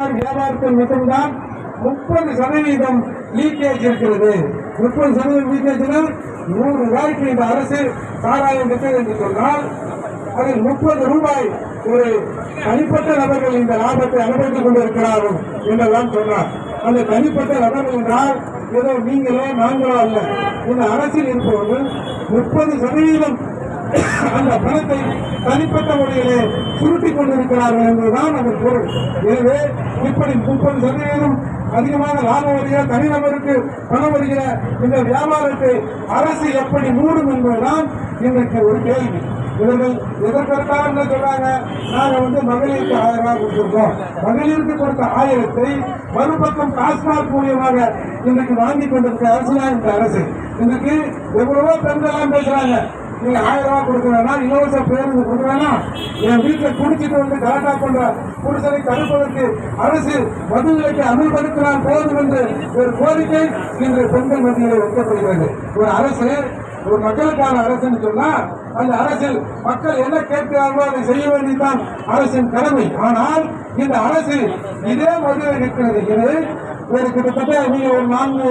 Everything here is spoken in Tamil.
வியாபாரத்தில் மட்டும்தான் முப்பது சதவீதம் லீக்கேஜ் இருக்கிறது. முப்பது சதவீதம் லீக்கேஜ்னா நூறு ரூபாய்க்கு இந்த அரசு சாராயம் விற்கிறது என்று சொன்னால் அதில் முப்பது ரூபாய் ஒரு தனிப்பட்ட நபர்கள் இந்த லாபத்தை அனுபவித்துக் கொண்டிருக்கிறார்கள் என்றெல்லாம் சொன்னார். அந்த தனிப்பட்ட நபர்கள் என்றால் ஏதோ நீங்களோ நாங்களோ அல்ல. இந்த அரசில் இருப்பவர்கள் முப்பது சதவீதம் அந்த பணத்தை தனிப்பட்ட முறையிலே சுருட்டி கொண்டிருக்கிறார்கள் என்பதுதான் அதன் பொருள். எனவே இப்படி முப்பது சதவீதம் அதிகமாக லாபம் வருகிற தனிநபருக்கு பணம் வருகிற இந்த வியாபாரத்தை அரசு எப்படி மூடும் என்பதுதான் இன்றைக்கு ஒரு கேள்வி. இவர்கள் எதற்கெடுத்தாலும் என்று சொல்றாங்க? நாங்க வந்து மகளிருக்கு ஆயிரம் ரூபாய் கொடுத்திருக்கோம். மகளிருக்கு கொடுத்த ஆயிரத்தை மறுபக்கம் டாஸ்மாக் மூலியமாக இன்றைக்கு வாங்கி கொண்டிருக்க அரசு தான் இந்த அரசு. இன்றைக்கு எவ்வளவோ பெண்கள் எல்லாம் பேசுறாங்க. நீங்க ஆயிரம் ரூபாய் கொடுக்க வேணாம் இலவச பேருந்து கொடுக்க வேணாம். என் வீட்டில் குடிச்சிட்டு வந்து கலாட்டா பண்ற புருஷனை தடுப்பதற்கு அரசு மது விலக்கை அமல்படுத்தினால் போதும் என்று ஒரு கோரிக்கை இன்று பெண்கள் மத்தியில் வைக்கப்படுகிறது. ஒரு அரசு ஒரு மக்களுக்கான அரசுன்னு சொன்னா அந்த அரசில் மக்கள் என்ன கேட்கிறார்களோ அதை செய்ய வேண்டியதுதான் அரசின் கடமை. ஆனால் இந்த அரசு இதே மதுரை இருக்கிறது இது ஒரு கிட்டத்தட்ட நீங்க ஒரு நான்கு